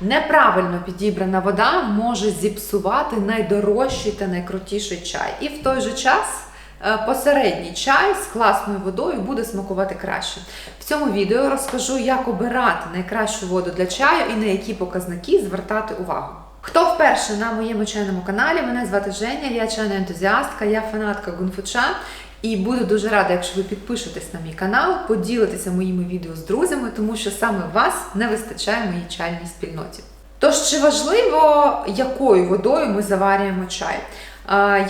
Неправильно підібрана вода може зіпсувати найдорожчий та найкрутіший чай. І в той же час е, посередній чай з класною водою буде смакувати краще. В цьому відео розкажу, як обирати найкращу воду для чаю і на які показники звертати увагу. Хто вперше на моєму чайному каналі? Мене звати Женя, я чайна ентузіастка, я фанатка гунфуча. І буду дуже рада, якщо ви підпишетесь на мій канал, поділитеся моїми відео з друзями, тому що саме вас не вистачає моїй чайній спільноті. Тож чи важливо, якою водою ми заварюємо чай?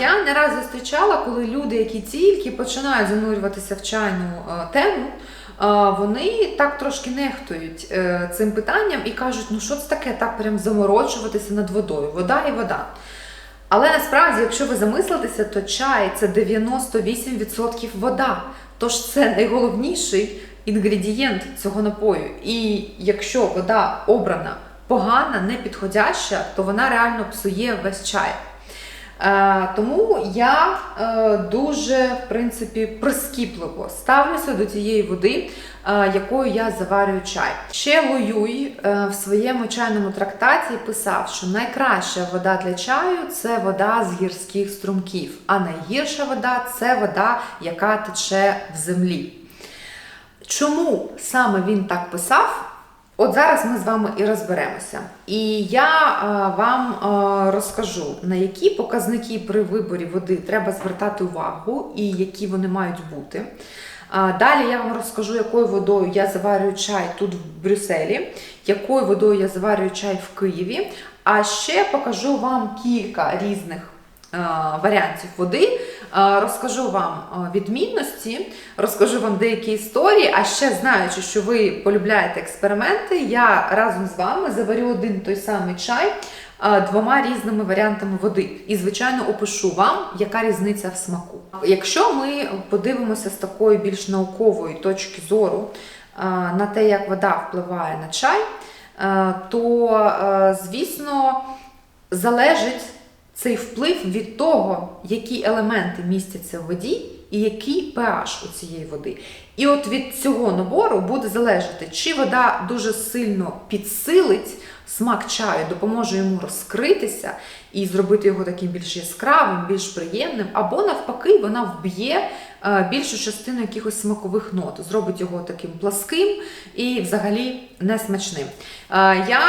Я не раз зустрічала, коли люди, які тільки починають занурюватися в чайну е, тему, вони так трошки нехтують е, цим питанням і кажуть, ну що це таке, так прям заморочуватися над водою, вода і вода. Але насправді, якщо ви замислитеся, то чай це 98% вода. Тож це найголовніший інгредієнт цього напою. І якщо вода обрана погана, непідходяща, то вона реально псує весь чай. Е, тому я е, дуже, в принципі, прискіпливо ставлюся до тієї води, якою я заварюю чай. Ще Луюй е, в своєму чайному трактаті писав, що найкраща вода для чаю це вода з гірських струмків, а найгірша вода це вода, яка тече в землі. Чому саме він так писав? От зараз ми з вами і розберемося. І я е, вам е, розкажу, на які показники при виборі води треба звертати увагу і які вони мають бути. Е, Далі я вам розкажу, якою водою я заварюю чай тут в Брюсселі, якою водою я заварюю чай в Києві. А ще покажу вам кілька різних варіантів води. Е, Розкажу вам е, відмінності, розкажу вам деякі історії. А ще знаючи, що ви полюбляєте експерименти, я разом з вами заварю один той самий чай е, двома різними варіантами води. І, звичайно, опишу вам, яка різниця в смаку. Якщо ми подивимося з такої більш наукової точки зору на те, як вода впливає на чай, то, звісно, залежить цей вплив від того, які елементи містяться в воді і який pH у цієї води. І от від цього набору буде залежати, чи вода дуже сильно підсилить смак чаю, допоможе йому розкритися і зробити його таким більш яскравим, більш приємним, або навпаки, вона вб'є більшу частину якихось смакових нот, зробить його таким пласким і взагалі несмачним. Е, Я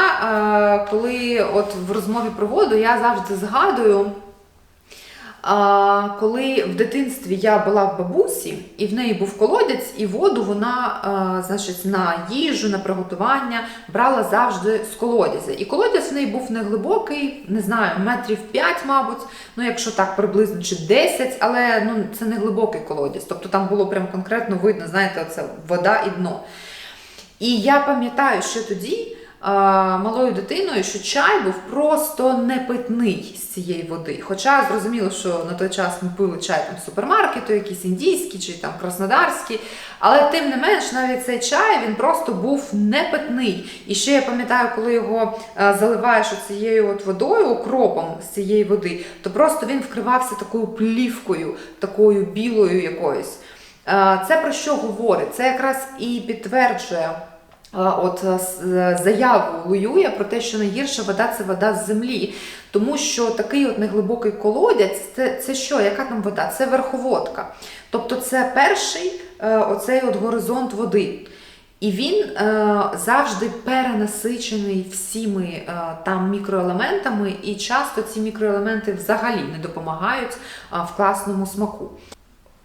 е, коли от в розмові про воду, я завжди згадую. А, коли в дитинстві я була в бабусі, і в неї був колодязь, і воду вона, а, значить, на їжу, на приготування брала завжди з колодязя. І колодязь в неї був не глибокий, не знаю, метрів 5, мабуть, ну якщо так приблизно, чи 10, але ну, це не глибокий колодязь. Тобто там було прям конкретно видно, знаєте, оце вода і дно. І я пам'ятаю, що тоді малою дитиною, що чай був просто непитний з цієї води. Хоча зрозуміло, що на той час ми пили чай там супермаркету, якийсь індійський чи там краснодарський. Але тим не менш, навіть цей чай він просто був непитний. І ще я пам'ятаю, коли його а, заливаєш цією от водою, окропом з цієї води, то просто він вкривався такою плівкою, такою білою якоюсь. Е, Це про що говорить? Це якраз і підтверджує е, от е, заяву Луюя про те, що найгірша вода це вода з землі. Тому що такий от неглибокий колодязь, це, це що? Яка там вода? Це верховодка. Тобто це перший е, оцей от горизонт води. І він е, завжди перенасичений всіми е, там мікроелементами, і часто ці мікроелементи взагалі не допомагають е, в класному смаку.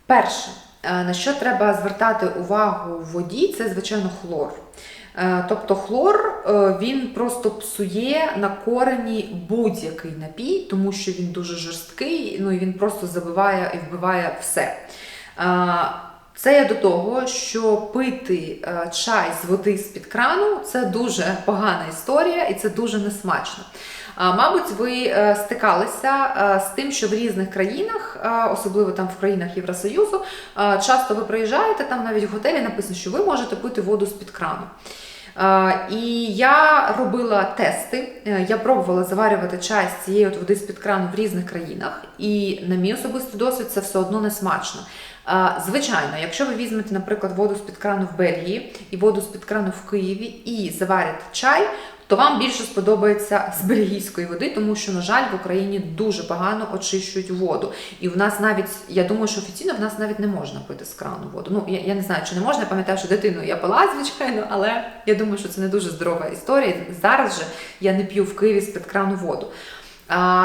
Перше, е, на що треба звертати увагу в воді, це звичайно хлор. Е, Тобто хлор е, він просто псує на корені будь-який напій, тому що він дуже жорсткий, ну і він просто забиває і вбиває все. Е, Це я до того, що пити чай з води з-під крану це дуже погана історія і це дуже несмачно. Мабуть, ви е, стикалися е, з тим, що в різних країнах, е, особливо там в країнах Євросоюзу, часто ви приїжджаєте, там навіть в готелі написано, що ви можете пити воду з-під крану. І я робила тести, я пробувала заварювати чай з цієї от води з-під крану в різних країнах, і на мій особистий досвід це все одно не смачно. Звичайно, якщо ви візьмете, наприклад, воду з-під крану в Бельгії і воду з-під крану в Києві і заварите чай, то вам більше сподобається з бельгійської води, тому що, на жаль, в Україні дуже погано очищують воду. І в нас навіть, я думаю, що офіційно в нас навіть не можна пити з крану воду. Ну, я, я не знаю, чи не можна, я пам'ятаю, що дитину я пила, звичайно, але я думаю, що це не дуже здорова історія. Зараз же я не п'ю в Києві з-під крану воду.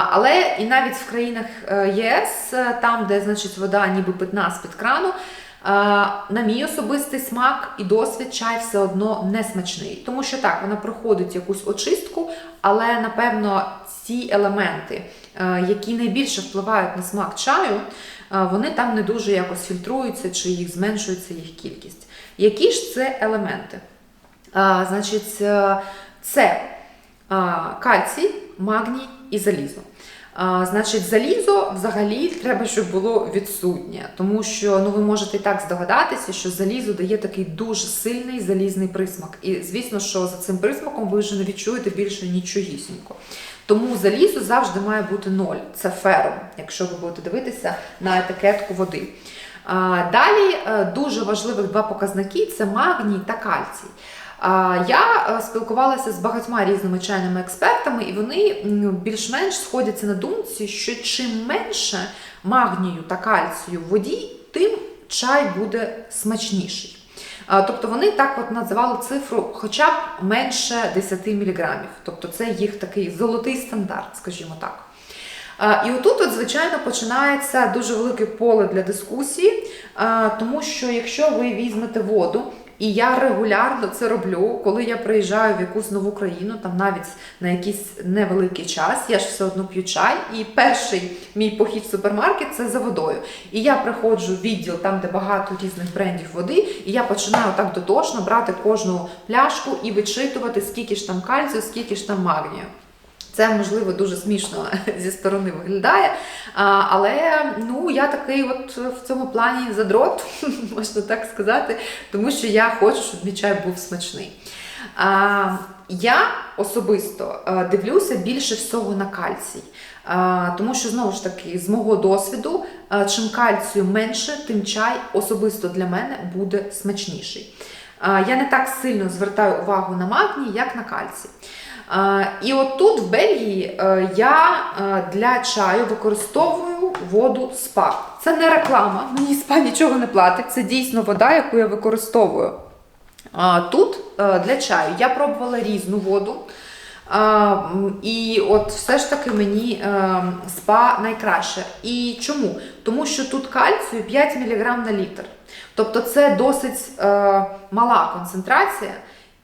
Але і навіть в країнах е, ЄС, е, там, де значить вода ніби питна з-під крану, на мій особистий смак і досвід чай все одно не смачний. Тому що так, вона проходить якусь очистку, але напевно ці елементи, е, які найбільше впливають на смак чаю, е, вони там не дуже якось фільтруються чи їх зменшується їх кількість. Які ж це елементи? Значить, е, це кальцій, магній і залізо. Значить, залізо взагалі треба, щоб було відсутнє, тому що ну ви можете і так здогадатися, що залізо дає такий дуже сильний залізний присмак. І звісно, що за цим присмаком ви вже не відчуєте більше нічогісінько. Тому залізо завжди має бути ноль. Це ферум, якщо ви будете дивитися на етикетку води. Далі е, дуже важливих два показники це магній та кальцій. Я е, спілкувалася з багатьма різними чайними експертами, і вони більш-менш сходяться на думці, що чим менше магнію та кальцію в воді, тим чай буде смачніший. Тобто вони так от називали цифру хоча б менше 10 мг. Тобто це їх такий золотий стандарт, скажімо так. І отут, от, звичайно, починається дуже велике поле для дискусії, тому що якщо ви візьмете воду, і я регулярно це роблю, коли я приїжджаю в якусь нову країну, там навіть на якийсь невеликий час, я ж все одно п'ю чай. І перший мій похід в супермаркет це за водою. І я приходжу в відділ, там де багато різних брендів води, і я починаю так дотошно брати кожну пляшку і вичитувати, скільки ж там кальцію, скільки ж там магнію. Це можливо дуже смішно зі сторони виглядає. Але ну я такий, от в цьому плані задрот, можна так сказати, тому що я хочу, щоб мій чай був смачний. Я особисто дивлюся більше всього на кальцій. Тому що знову ж таки, з мого досвіду, чим кальцію менше, тим чай особисто для мене буде смачніший. Я не так сильно звертаю увагу на магній, як на кальцій. І от тут, в Бельгії, е, я е, для чаю використовую воду СПА. Це не реклама, мені СПА нічого не платить. Це дійсно вода, яку я використовую. Тут е, для чаю я пробувала різну воду. І от все ж таки мені спа найкраще. І чому? Тому що тут кальцію 5 мг на літр. Тобто це досить мала концентрація.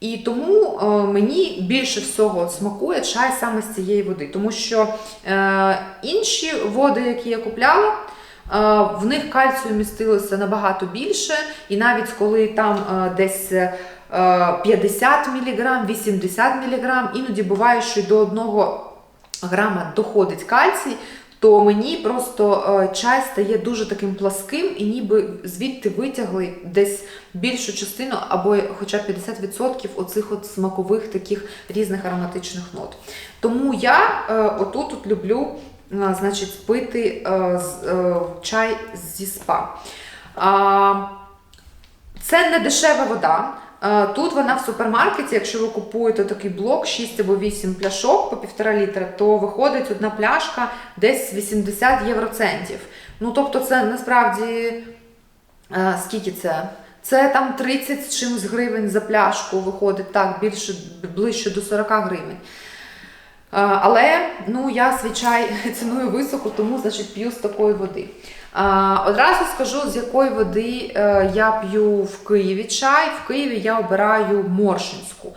І тому е, мені більше всього смакує чай саме з цієї води, тому що е, інші води, які я купляла, е, в них кальцію містилося набагато більше, і навіть коли там десь е, 50 мг, 80 мг, іноді буває, що й до 1 грама доходить кальцій, то мені просто е, чай стає дуже таким пласким, і ніби звідти витягли десь більшу частину або хоча б 50% оцих от смакових таких різних ароматичних нот. Тому я е, отут от люблю е, значить, пити чай зі спа. Це не дешева вода. Е, Тут вона в супермаркеті, якщо ви купуєте такий блок 6 або 8 пляшок по 1,5 літра, то виходить одна пляшка десь 80 євроцентів. Ну тобто, це насправді е, скільки це? Це там 30 з чимось гривень за пляшку виходить так, більше ближче до 40 гривень. Е, Але ну, я свій ціную високо, тому значить, п'ю з такої води. Одразу скажу, з якої води е, я п'ю в Києві чай. В Києві я обираю моршинську.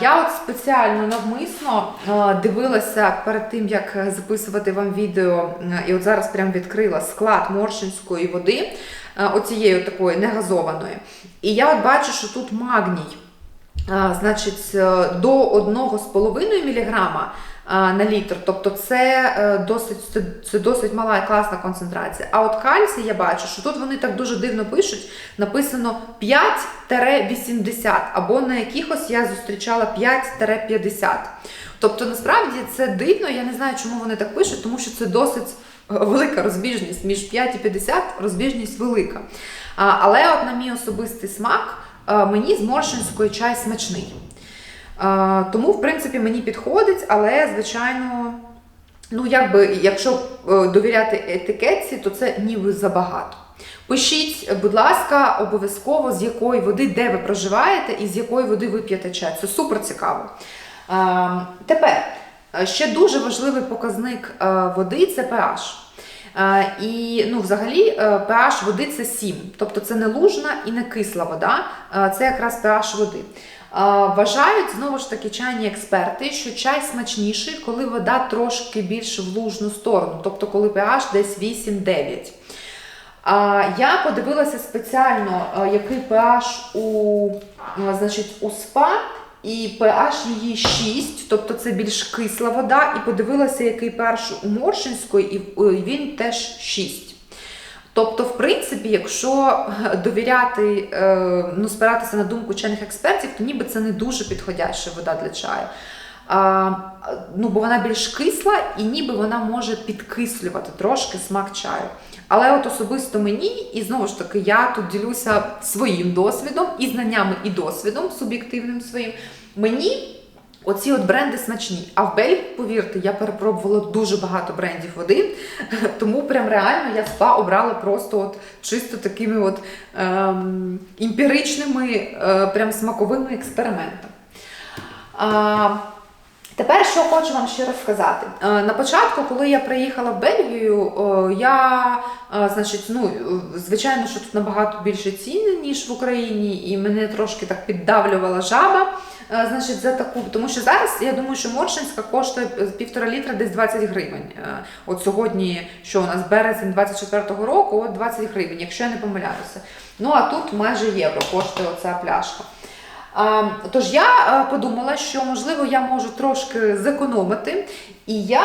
Я от спеціально навмисно е, дивилася перед тим, як записувати вам відео, е, і от зараз прям відкрила склад моршинської води, е, оцієї такої негазованої. І я от бачу, що тут магній. Значить, е, до 1,5 мг на літр, тобто це е, досить, це, досить мала і класна концентрація. А от кальцій я бачу, що тут вони так дуже дивно пишуть, написано 5-80, або на якихось я зустрічала 5-50. Тобто, насправді це дивно, я не знаю, чому вони так пишуть, тому що це досить е, велика розбіжність. Між 5 і 50 розбіжність велика. Але от на мій особистий смак, е, мені з чай смачний. Тому, в принципі, мені підходить, але, звичайно, ну, якби, якщо е, довіряти етикетці, то це ніби забагато. Пишіть, будь ласка, обов'язково з якої води, де ви проживаєте, і з якої води ви п'єте чай. Це супер цікаво. Е, Тепер е, ще дуже важливий показник води це pH. І ну, взагалі pH води це 7, тобто це не лужна і не кисла вода, це якраз pH води. Вважають знову ж таки чайні експерти, що чай смачніший, коли вода трошки більше в лужну сторону, тобто коли pH десь 8-9. Я подивилася спеціально, який pH у, значить, у спа, і pH її 6, тобто це більш кисла вода, і подивилася, який pH у Моршинської, і е, він теж 6. Тобто, в принципі, якщо е, довіряти, е, ну, спиратися на думку вчених експертів, то ніби це не дуже підходяща вода для чаю. А, ну, бо вона більш кисла і ніби вона може підкислювати трошки смак чаю. Але от особисто мені, і знову ж таки, я тут ділюся своїм досвідом, і знаннями, і досвідом суб'єктивним своїм. Мені оці от бренди смачні. А в Бельгії, повірте, я перепробувала дуже багато брендів води, тому прям реально я спа обрала просто от чисто такими от ем, емпіричними, е, прям смаковими експериментами. А, Тепер що хочу вам ще розказати. Е, На початку, коли я приїхала в Бельгію, я, е, значить, ну, звичайно, що тут набагато більше ціни, ніж в Україні, і мене трошки так піддавлювала жаба. Е, Значить, за таку, тому що зараз я думаю, що Моршинська коштує е, півтора літра десь 20 гривень. Е, От сьогодні, що у нас березень 24-го року, от 20 гривень, якщо я не помиляюся. Ну а тут майже євро коштує оця пляшка. Тож я подумала, що можливо я можу трошки зекономити, і я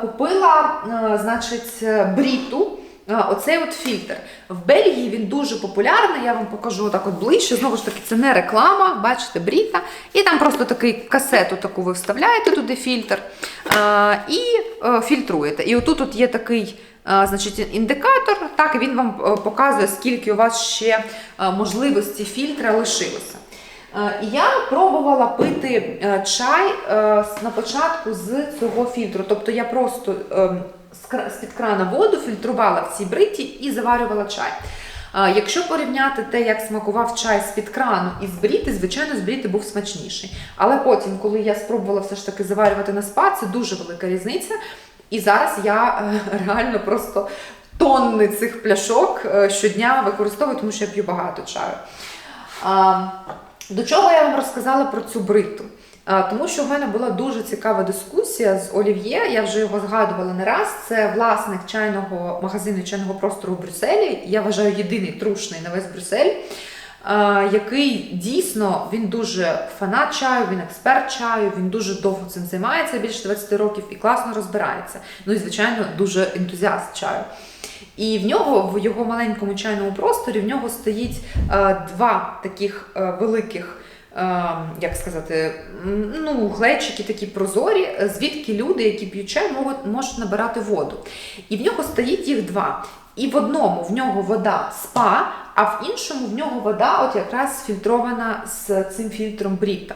купила, значить, бріту. Е, Оцей от фільтр. В Бельгії він дуже популярний, я вам покажу так от ближче. Знову ж таки, це не реклама, бачите, бріта. І там просто такий касету таку ви вставляєте туди фільтр е, і е, фільтруєте. І отут от є такий е, значить, індикатор, так, він вам е, показує, скільки у вас ще можливості фільтра лишилося. Я пробувала пити чай на початку з цього фільтру. Тобто я просто ем, з-під крана воду фільтрувала в цій бриті і заварювала чай. Якщо порівняти те, як смакував чай з-під крану і з бріти, звичайно, з бріти був смачніший. Але потім, коли я спробувала все ж таки заварювати на спа, це дуже велика різниця. І зараз я е, реально просто тонни цих пляшок е, щодня використовую, тому що я п'ю багато чаю. До чого я вам розказала про цю бриту? Тому що в мене була дуже цікава дискусія з Олів'є, я вже його згадувала не раз. Це власник чайного магазину чайного простору в Брюсселі. Я вважаю єдиний трушний на весь Брюссель, який дійсно він дуже фанат чаю, він експерт чаю, він дуже довго цим займається, більше 20 років і класно розбирається. Ну і звичайно, дуже ентузіаст чаю. І в нього, в його маленькому чайному просторі, в нього стоїть е, два таких е, великих, як сказати, ну, глечики такі прозорі, е, звідки люди, які п'ють чай, можуть, можуть набирати воду. І в нього стоїть їх два. І в одному в нього вода спа, а в іншому в нього вода, от якраз фільтрована з цим фільтром Бріта.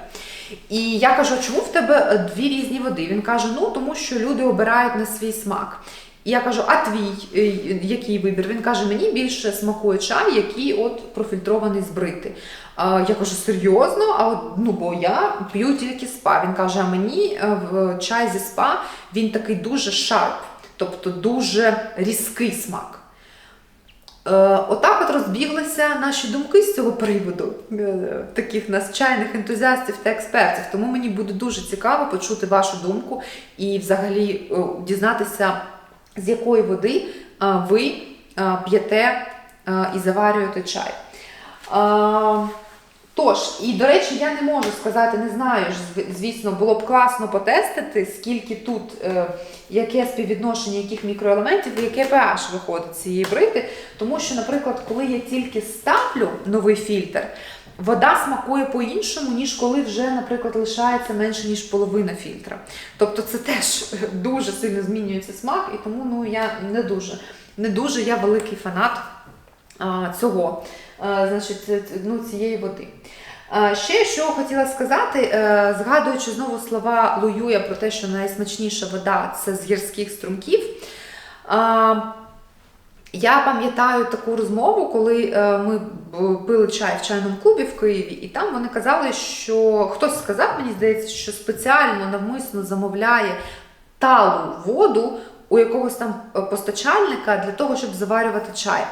І я кажу, чому в тебе е, дві різні води? Він каже: ну тому що люди обирають на свій смак. І я кажу, а твій е, який вибір? Він каже, мені більше смакує чай, який от профільтрований з брити. А, я кажу, серйозно? А ну бо я п'ю тільки спа. Він каже, а мені е, в чай зі спа він такий дуже шарп, тобто дуже різкий смак. Е, Отак от розбіглися наші думки з цього приводу, таких нас чайних ентузіастів та експертів. Тому мені буде дуже цікаво почути вашу думку і взагалі дізнатися, з якої води ви п'єте і заварюєте чай. Тож, і до речі, я не можу сказати, не знаю, звісно, було б класно потестити, скільки тут, е, яке співвідношення яких мікроелементів яке pH виходить з цієї брити. Тому що, наприклад, коли я тільки ставлю новий фільтр, вода смакує по-іншому, ніж коли вже, наприклад, лишається менше, ніж половина фільтра.Тобто це теж дуже сильно змінюється смак, і тому ну, я не дуже, не дуже я великий фанат а, цього, а, значить, це- це, ну, цієї води. Е, Ще що хотіла сказати, е, згадуючи знову слова Луюя про те, що найсмачніша вода це з гірських струмків. е, Я пам'ятаю таку розмову, коли е, ми пили чай в чайному клубі в Києві, і там вони казали, що хтось сказав, мені здається, що спеціально навмисно замовляє талу воду у якогось там е, постачальника для того, щоб заварювати чай.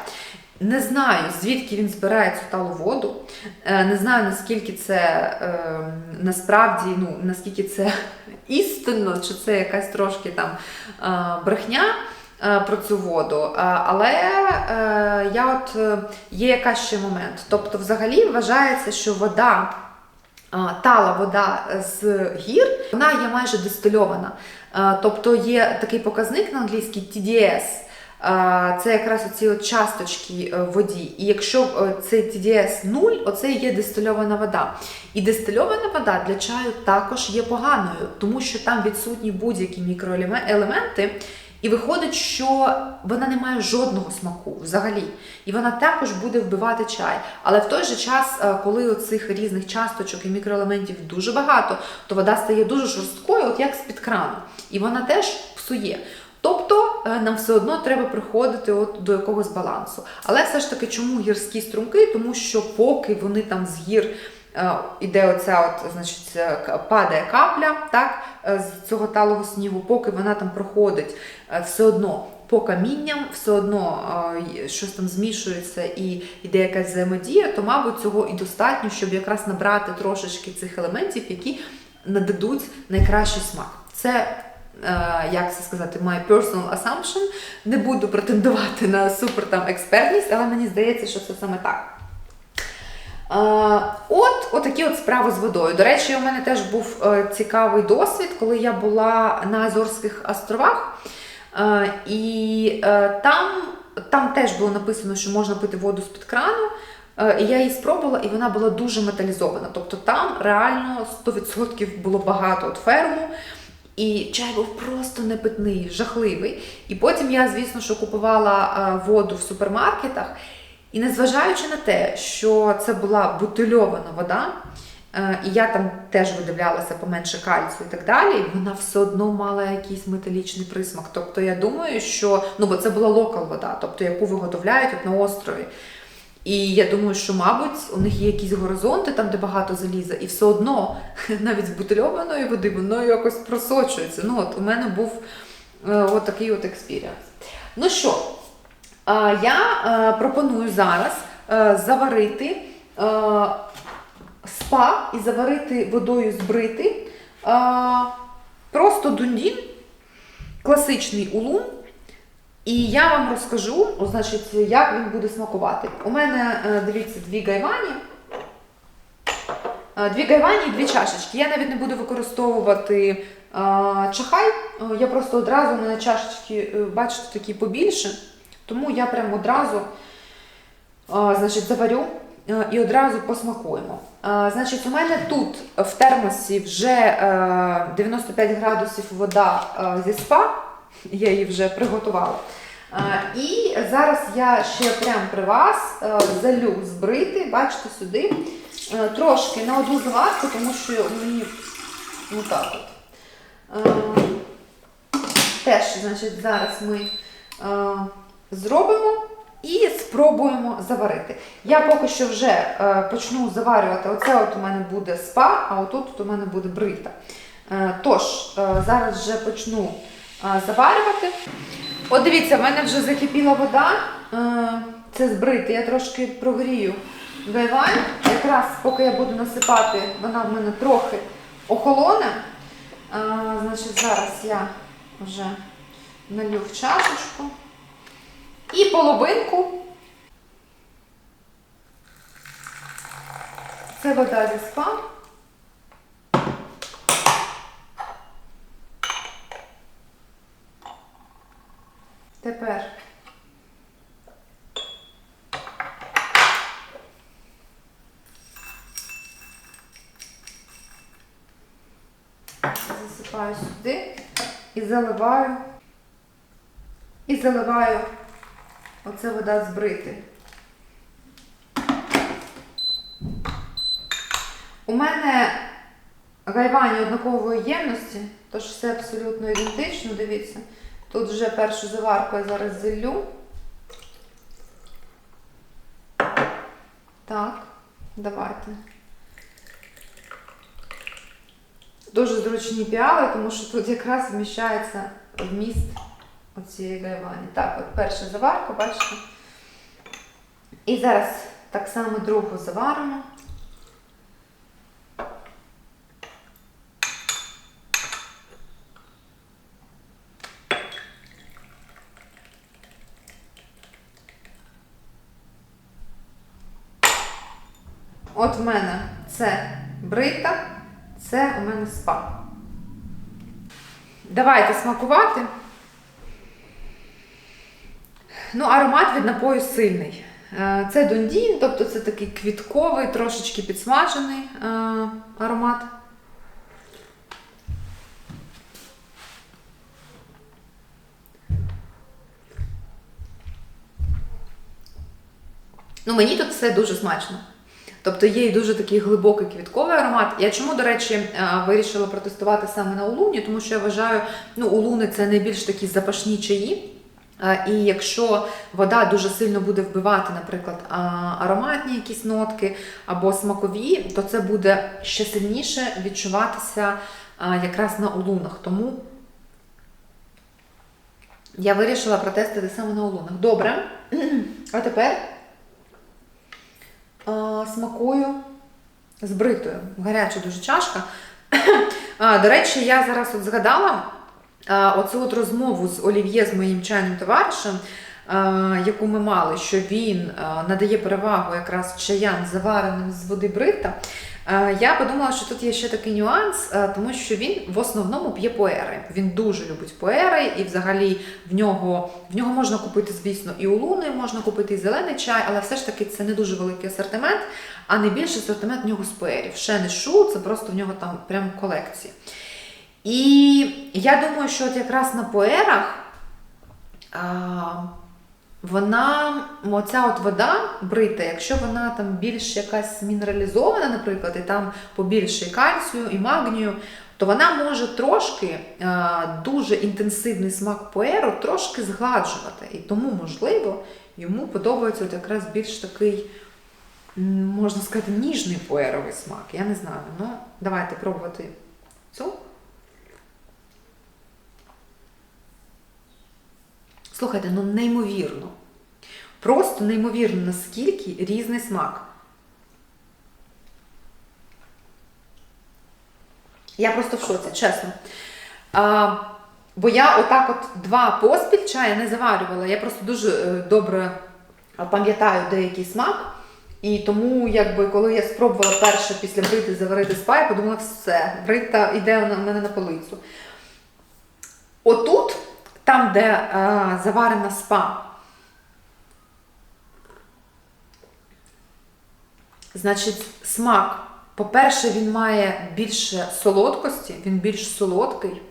Не знаю, звідки він збирає цю талу воду. Е, Не знаю, наскільки це е, насправді, ну наскільки це істинно, чи це якась трошки там е, брехня е, про цю воду. Е, Але е, я от е, є якась ще момент. Тобто, взагалі вважається, що вода. Тала вода з гір, вона є майже дистильована. Е, Тобто є такий показник на англійській TDS. Е, Це якраз оці от часточки е, в воді. І якщо е, цей TDS 0, оце є дистильована вода. І дистильована вода для чаю також є поганою, тому що там відсутні будь-які мікроелементи. І виходить, що вона не має жодного смаку взагалі. І вона також буде вбивати чай. Але в той же час, е, коли оцих різних часточок і мікроелементів дуже багато, то вода стає дуже жорсткою, от як з-під крану. І вона теж псує. Тобто е, нам все одно треба приходити от до якогось балансу. Але все ж таки, чому гірські струмки? Тому що поки вони там з гір іде оця, от, значить, е, падає капля, так, е, з цього талого снігу, поки вона там проходить, е, все одно по камінням, все одно е, щось там змішується і йде якась взаємодія, то, мабуть, цього і достатньо, щоб якраз набрати трошечки цих елементів, які нададуть найкращий смак. Це е, як це сказати, my personal assumption. Не буду претендувати на супер там експертність, але мені здається, що це саме так. Е, От, отакі от справи з водою. До речі, у мене теж був е, цікавий досвід, коли я була на Азорських островах, Е, і там, там теж було написано, що можна пити воду з-під крану. І я її спробувала, і вона була дуже металізована. Тобто там реально 100% було багато от ферму. І чай був просто непитний, жахливий. І потім я, звісно, що купувала воду в супермаркетах. І незважаючи на те, що це була бутильована вода, е, і я там теж видивлялася поменше кальцію і так далі, вона все одно мала якийсь металічний присмак. Тобто я думаю, що ну бо це була локал вода, тобто яку виготовляють от на острові. І я думаю, що, мабуть, у них є якісь горизонти, там, де багато заліза, і все одно навіть з бутильованої води воно якось просочується. Ну, от у мене був е, от такий от експіріанс. Ну що, я е, пропоную зараз е, заварити е, спа і заварити водою з брити е, просто дундін, класичний улун. І я вам розкажу, значить, як він буде смакувати. У мене, е, дивіться, дві гайвані. Е, Дві гайвані і дві чашечки. Я навіть не буду використовувати е, чахай. Е, Я просто одразу у мене чашечки, е, бачите, такі побільше. Тому я прямо одразу е, значить, заварю е, і одразу посмакуємо. Е, Значить, у мене тут в термосі вже е, 95 градусів вода е, зі спа. Я її вже приготувала. Е, І зараз я ще прямо при вас е, залю збрити, бачите, сюди. е, Трошки на одну заварку, тому що мені ну так от. Е, Теж, значить, зараз ми е, зробимо і спробуємо заварити. Я поки що вже е, почну заварювати. Оце от у мене буде спа, а отут от у мене буде брита. Е, Тож, е, зараз вже почну заварювати. От дивіться, в мене вже закипіла вода. Це збрити. Я трошки прогрію гайвань. Якраз поки я буду насипати, вона в мене трохи охолоне. Значить, зараз я вже налью в чашечку. І половинку. Це вода зі спа. Тепер засипаю сюди і заливаю. І заливаю оце вода збрити. У мене гайвані однакової ємності, тож все абсолютно ідентично, дивіться. Тут вже першу заварку я зараз зіллю. Так, давайте. Дуже зручні піали, тому що тут якраз вміщається вміст оцієї гайвані. Так, от перша заварка, бачите. І зараз так само другу заваримо. От в мене це брита, це у мене спа. Давайте смакувати. Ну, аромат від напою сильний. Е, Це дондін, тобто це такий квітковий, трошечки підсмажений е, аромат. Ну, мені тут все дуже смачно. Тобто є і дуже такий глибокий квітковий аромат. Я чому, до речі, е, вирішила протестувати саме на улуні, тому що я вважаю, ну, улуни це найбільш такі запашні чаї. І якщо вода дуже сильно буде вбивати, наприклад, ароматні якісь нотки або смакові, то це буде ще сильніше відчуватися якраз на улунах. Тому я вирішила протестити саме на улунах. Добре. А тепер смакую з бритою. Гаряча дуже чашка. До речі, я зараз от згадала оцю от розмову з Олів'є, з моїм чайним товаришем, яку ми мали, що він надає перевагу якраз чаям, завареним з води брита. Я подумала, що тут є ще такий нюанс, тому що він в основному п'є поери. Він дуже любить поери, і взагалі в нього, в нього можна купити, звісно, і улуни, можна купити і зелений чай, але все ж таки це не дуже великий асортимент, а найбільший асортимент в нього з поерів. Ще не шу, це просто в нього там прям колекції. І я думаю, що от якраз на поерах а, вона, оця от вода брита, якщо вона там більш якась мінералізована, наприклад, і там побільше і кальцію, і магнію, то вона може трошки а, дуже інтенсивний смак поеру трошки згладжувати. І тому, можливо, йому подобається от якраз більш такий, можна сказати, ніжний поеровий смак. Я не знаю. Ну, давайте пробувати цю. Слухайте, ну неймовірно. Просто неймовірно, наскільки різний смак. Я просто в шоці, чесно. А, бо я отак от два поспіль чая не заварювала. Я просто дуже е, добре пам'ятаю деякий смак. І тому, якби, коли я спробувала перше після брити заварити спа, я подумала, все, брита йде на мене на полицю. Отут, там, де е, заварена спа, значить, смак, по-перше, він має більше солодкості, він більш солодкий.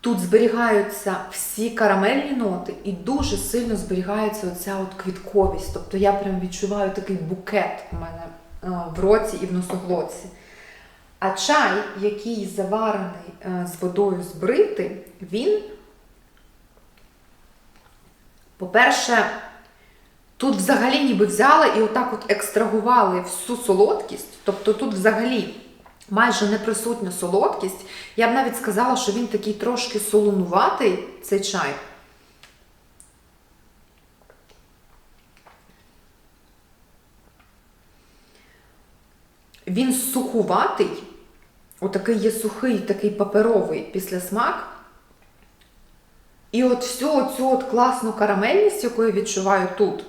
Тут зберігаються всі карамельні ноти і дуже сильно зберігається оця от квітковість. Тобто я прям відчуваю такий букет у мене е, в роті і в носоглотці. А чай, який заварений е, з водою збрити, він, по-перше, тут взагалі ніби взяли і отак от екстрагували всю солодкість. Тобто тут взагалі майже не присутня солодкість. Я б навіть сказала, що він такий трошки солонуватий, цей чай. Він сухуватий, отакий є сухий, такий паперовий післясмак. І от всю оцю от класну карамельність, яку я відчуваю тут,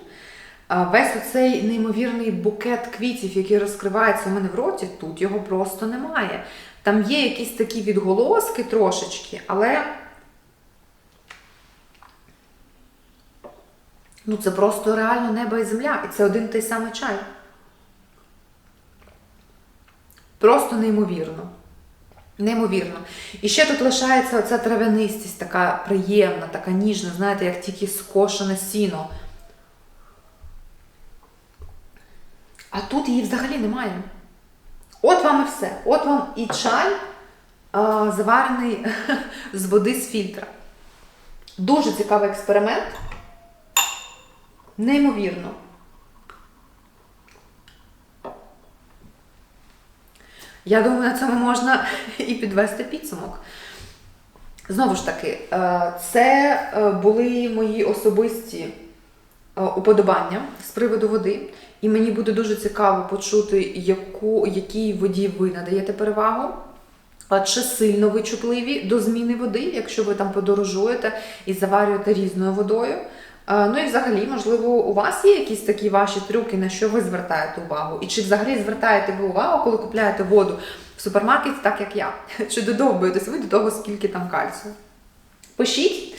весь оцей неймовірний букет квітів, який розкривається у мене в роті, тут його просто немає. Там є якісь такі відголоски трошечки, але ну це просто реально небо і земля. І це один той самий чай. Просто неймовірно. Неймовірно. І ще тут лишається оця трав'янистість, така приємна, така ніжна, знаєте, як тільки скошене сіно. А тут її взагалі немає. От вам і все. От вам і чай а, заварений з води з фільтра. Дуже цікавий експеримент. Неймовірно. Я думаю, на цьому можна і підвести підсумок. Знову ж таки, е, це е, були мої особисті е, уподобання з приводу води. І мені буде дуже цікаво почути, яку, якій воді ви надаєте перевагу. Чи сильно ви чутливі до зміни води, якщо ви там подорожуєте і заварюєте різною водою? Е, Ну і взагалі, можливо, у вас є якісь такі ваші трюки, на що ви звертаєте увагу? І чи взагалі звертаєте ви увагу, коли купляєте воду в супермаркеті, так як я? Чи додовбуєтесь ви до того, скільки там кальцію? Пишіть,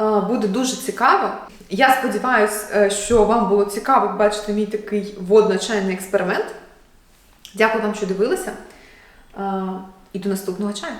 е, буде дуже цікаво. Я сподіваюся, що вам було цікаво бачити мій такий водно-чайний експеримент. Дякую вам, що дивилися. Е, І до наступного чаю.